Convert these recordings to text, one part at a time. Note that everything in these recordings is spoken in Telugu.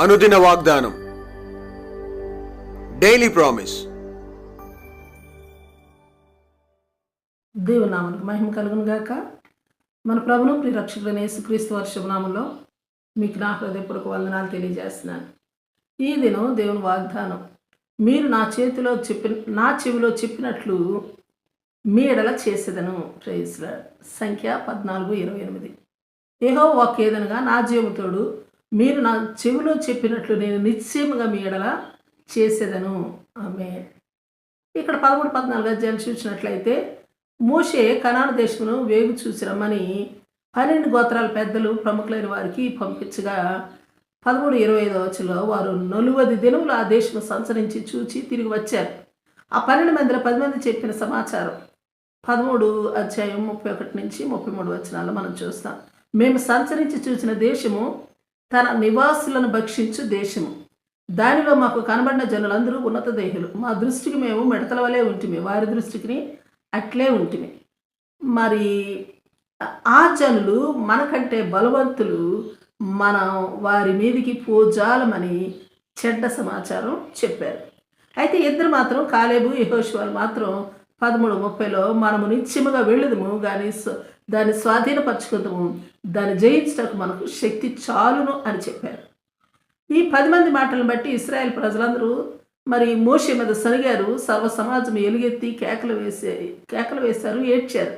అనుదిన వాగ్దానం. డైలీ ప్రామిస్ దేవునామానికి మహిమ కలుగును గాక. మన ప్రభును ప్రిరక్షకుడైన యేసుక్రీస్తు వర్షభనామంలో మీకు నా హృదయపూర్వక వందనాలు తెలియజేస్తున్నాను. ఈ దినం దేవుని వాగ్దానం. మీరు నా చేతిలో చెప్పిన నా చెవిలో చెప్పినట్లు మీ ఎడల చేసేదను. ప్రేయస్ల సంఖ్య పద్నాలుగు ఇరవై ఎనిమిది. ఏహో వాక్యేదనగా నా జీవితోడు మీరు నా చెవిలో చెప్పినట్లు నేను నిశ్చయముగా మీ ఎడల చేసేదను. ఆమె ఇక్కడ పదమూడు పద్నాలుగు అధ్యాయులు చూసినట్లయితే మోషే కనాను దేశమును వేగు చూసి రమ్మని పన్నెండు గోత్రాల పెద్దలు ప్రముఖులైన వారికి పంపించగా పదమూడు ఇరవై ఐదో వచ్చలో వారు నలువది దినములు ఆ దేశము సంచరించి చూచి తిరిగి వచ్చారు. ఆ పన్నెండు మందిలో పది మంది చెప్పిన సమాచారం. పదమూడు అధ్యాయం ముప్పై ఒకటి నుంచి ముప్పై మూడు వచనాలు మనం చూస్తాం. మేము సంచరించి చూసిన దేశము తన నివాసులను భక్షించు దేశము. దానిలో మాకు కనబడిన జనులందరూ ఉన్నత దేహులు. మా దృష్టికి మేము మిడతల వలె ఉంటిమి. వారి దృష్టికి అట్లే ఉంటిమి. మరి ఆ జనులు మనకంటే బలవంతులు మనం వారి మీదికి పోజాలమని చెడ్డ సమాచారం చెప్పారు. అయితే ఇద్దరు మాత్రం కాలేబు యహోష్వాలు మాత్రం పదమూడు ముప్పైలో మనము నిత్యముగా వెళ్ళదుము కానీ దాన్ని స్వాధీనపరచుకుందాము దాన్ని జయించటకు మనకు శక్తి చాలును అని చెప్పారు. ఈ పది మంది మాటలను బట్టి ఇస్రాయేల్ ప్రజలందరూ మరి మోషే మీద సరిగారు సర్వ సమాజం ఎలుగెత్తి కేకలు వేసే కేకలు వేశారు ఏడ్చారు.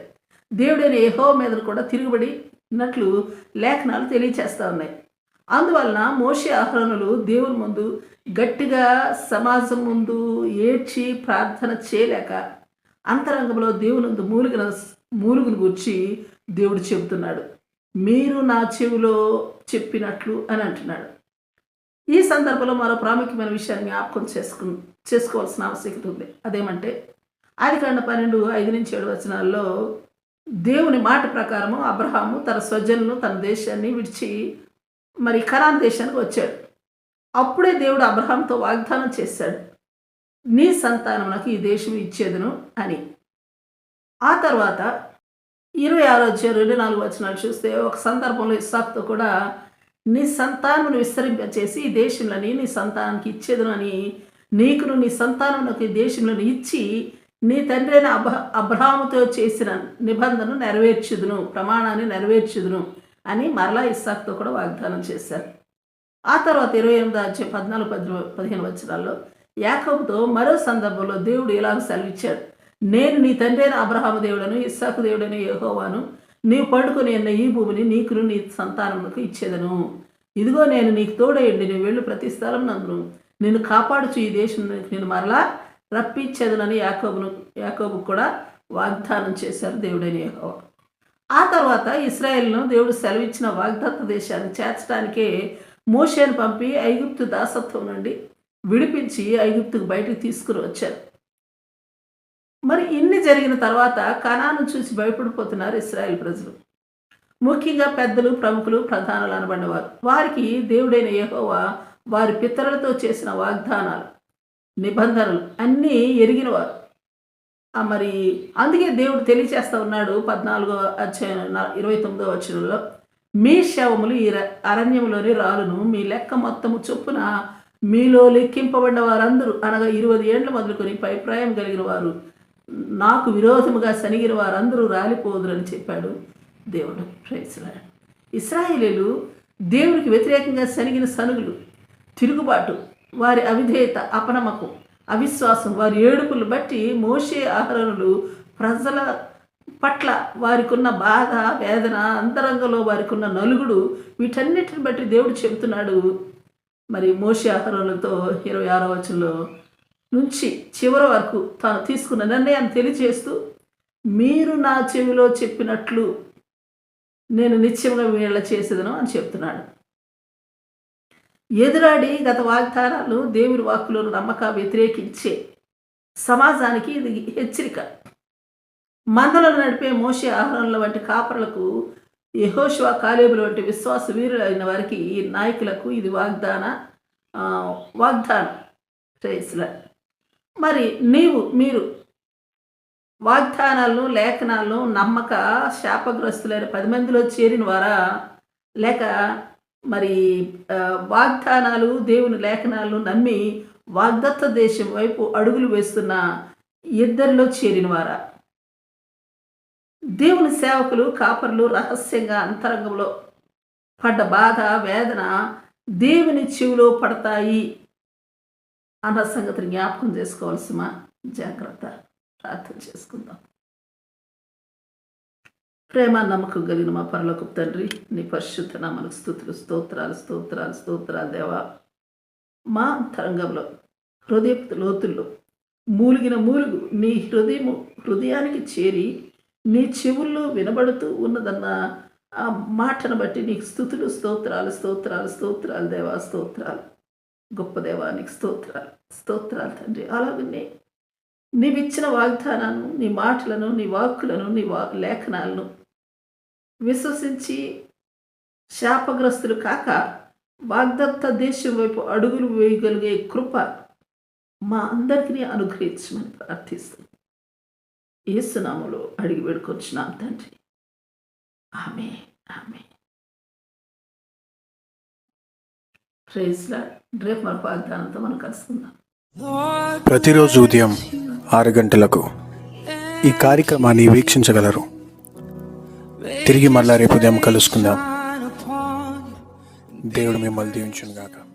దేవుడైన ఏహో మీద కూడా తిరుగుబడినట్లు లేఖనాలు తెలియచేస్తూ ఉన్నాయి. అందువలన మోషే ఆహ్వానులు దేవుని ముందు గట్టిగా సమాజం ముందు ఏడ్చి ప్రార్థన చేయలేక అంతరంగంలో దేవునందు మూలుగున మూలుగును గుర్చి దేవుడు చెబుతున్నాడు. మీరు నా చెవిలో చెప్పినట్లు అని అంటున్నాడు. ఈ సందర్భంలో మరో ప్రాముఖ్యమైన విషయాన్ని జ్ఞాపకం చేసుకు చేసుకోవాల్సిన ఆవశ్యకత ఉంది. అదేమంటే ఆదికాండ పన్నెండు ఐదు నుంచి ఏడు వచనాల్లో దేవుని మాట ప్రకారము అబ్రహాము తన స్వజనులను తన దేశాన్ని విడిచి మరి ఖరాన్ దేశానికి వచ్చాడు. అప్పుడే దేవుడు అబ్రహాంతో వాగ్దానం చేశాడు. నీ సంతానమునకు ఈ దేశం ఇచ్చేదను అని. ఆ తర్వాత ఇరవై ఆరో అధ్యాయం రెండు నాలుగు వచనాలు చూస్తే ఒక సందర్భంలో ఇస్సాక్తో కూడా నీ సంతానమును విస్తరింపచేసి ఈ దేశంలోని నీ సంతానానికి ఇచ్చేదను అని నీకును నీ సంతానమునకు ఈ దేశంలోని ఇచ్చి నీ తండ్రి అయిన అబ అబ్రహాముతో చేసిన నిబంధన నెరవేర్చుదును ప్రమాణాన్ని నెరవేర్చుదును అని మరలా ఇస్సాక్తో కూడా వాగ్దానం చేశారు. ఆ తర్వాత ఇరవై ఎనిమిది వచ్చే పద్నాలుగు పది పదిహేను వచ్చినాల్లో యాకబుతో మరో సందర్భంలో దేవుడు ఇలాగ సెలవిచ్చాడు. నేను నీ తండ్రి అయిన అబ్రహాము దేవుడను ఇస్సాకు దేవుడను యహోవాను నీవు పండుకుని ఉన్న ఈ భూమిని నీకును నీ సంతానములకు ఇచ్చేదను. ఇదిగో నేను నీకు తోడయండి నువ్వు వెళ్ళు ప్రతి స్థలం నందును నిన్ను కాపాడుచు ఈ దేశం నేను మరలా రప్పించేదనని యాకోబును యాకోబు కూడా వాగ్దానం చేశారు దేవుడైన యెహోవా. ఆ తర్వాత ఇస్రాయేల్ను దేవుడు సెలవిచ్చిన వాగ్దత్త దేశాన్ని చేర్చడానికే మోషేను పంపి ఐగుప్తు దాసత్వం నుండి విడిపించి ఐగుప్తుకు బయటకు తీసుకుని వచ్చారు మరి ఇన్ని జరిగిన తర్వాత కణాను చూసి భయపడిపోతున్నారు ఇస్రాయేల్ ప్రజలు. ముఖ్యంగా పెద్దలు ప్రముఖులు ప్రధానులు అనబడినవారు. వారికి దేవుడైన యహోవా వారి పితరులతో చేసిన వాగ్దానాలు నిబంధనలు అన్నీ ఎరిగినవారు. ఆ మరి అందుకే దేవుడు తెలియచేస్తూ ఉన్నాడు పద్నాలుగో అధ్యాయం ఇరవై తొమ్మిదో వచ్చనంలో మీ శవములు ఈ అరణ్యంలోని రాలును మీ లెక్క మొత్తము చొప్పున మీలో లెక్కింపబడిన వారందరూ అనగా ఇరవై ఏళ్ళు మొదలుకొని పైప్రాయం కలిగిన వారు నాకు విరోధముగా సనిగిన వారందరూ రాలిపోదురని చెప్పాడు దేవుడు. ప్రైస్లాడ్ ఇస్రాయేలీలు దేవునికి వ్యతిరేకంగా సనిగిన సనుగులు తిరుగుబాటు వారి అవిధేయత అపనమ్మకం అవిశ్వాసం వారి ఏడుపులు బట్టి మోషే ఆహరణలు ప్రజల పట్ల వారికి ఉన్న బాధ వేదన అంతరంగంలో వారికి ఉన్న నలుగుడు వీటన్నిటిని బట్టి దేవుడు చెబుతున్నాడు. మరి మోషి ఆహరణలతో ఇరవై ఆరో వచనంలో నుంచి చివరి వరకు తాను తీసుకున్న నిర్ణయాన్ని తెలియజేస్తూ మీరు నా చెవిలో చెప్పినట్లు నేను నిత్యంగా వీళ్ళ చేసేదను అని చెప్తున్నాడు. ఎదురాడి గత వాగ్దానాలు దేవుని వాక్కులను నమ్మక వ్యతిరేకించే సమాజానికి ఇది హెచ్చరిక. మందలను నడిపే మోసే ఆహారంల వంటి కాపరులకు యహోశివ కాలేబుల వంటి విశ్వాస వీరులైన వారికి ఈ నాయకులకు ఇది వాగ్దాన వాగ్దానం. ప్రైజ్లా. మరి నీవు మీరు వాగ్దానాలను లేఖనాలను నమ్మక శాపగ్రస్తులైన పది మందిలో చేరిన వారా లేక మరి వాగ్దానాలు దేవుని లేఖనాలను నమ్మి వాగ్దత్త దేశం వైపు అడుగులు వేస్తున్న ఇద్దరిలో చేరిన వారా దేవుని సేవకులు కాపర్లు రహస్యంగా అంతరంగంలో పడ్డ బాధ వేదన దేవుని చెవిలో పడతాయి అన్న సంగతిని జ్ఞాపకం చేసుకోవాల్సిన జాగ్రత్త ప్రార్థన చేసుకుందాం. ప్రేమ నమ్మకం కలిగిన మా పరలోకపు తండ్రి నీ పరిశుద్ధ నామలకు స్థుతులు స్తోత్రాలు స్తోత్రాలు స్తోత్రాలు దేవా. మా అంతరంగంలో హృదయపు లోతుల్లో మూలిగిన మూలుగు నీ హృదయము హృదయానికి చేరి నీ చెవుల్లో వినబడుతూ ఉన్నదన్న ఆ మాటను బట్టి నీకు స్థుతులు స్తోత్రాలు స్తోత్రాలు స్తోత్రాలు దేవా స్తోత్రాలు. గొప్ప దేవా నీకు స్తోత్రాలు స్తోత్రాలు తండ్రి. అలాగనే నీవిచ్చిన వాగ్దానాలను నీ మాటలను నీ వాక్కులను నీ వా లేఖనాలను విశ్వసించి శాపగ్రస్తులు కాక వాగ్దత్త దేశం వైపు అడుగులు వేయగలిగే కృప మా అందరికీ అనుగ్రహించమని ప్రార్థిస్తుంది ఏసునామలో అడిగి వేడుకొచ్చిన తండ్రి. ఆమె ఆమె ప్రైజ్లా రేపు మరొక వాగ్దానంతో మనం కలుసుకుందాం. ప్రతిరోజు ఉదయం ఆరు గంటలకు ఈ కార్యక్రమాన్ని వీక్షించగలరు. తిరిగి మళ్ళా రేపు ఉదయం కలుసుకుందాం. దేవుడు మిమ్మల్ని దీవించును గాక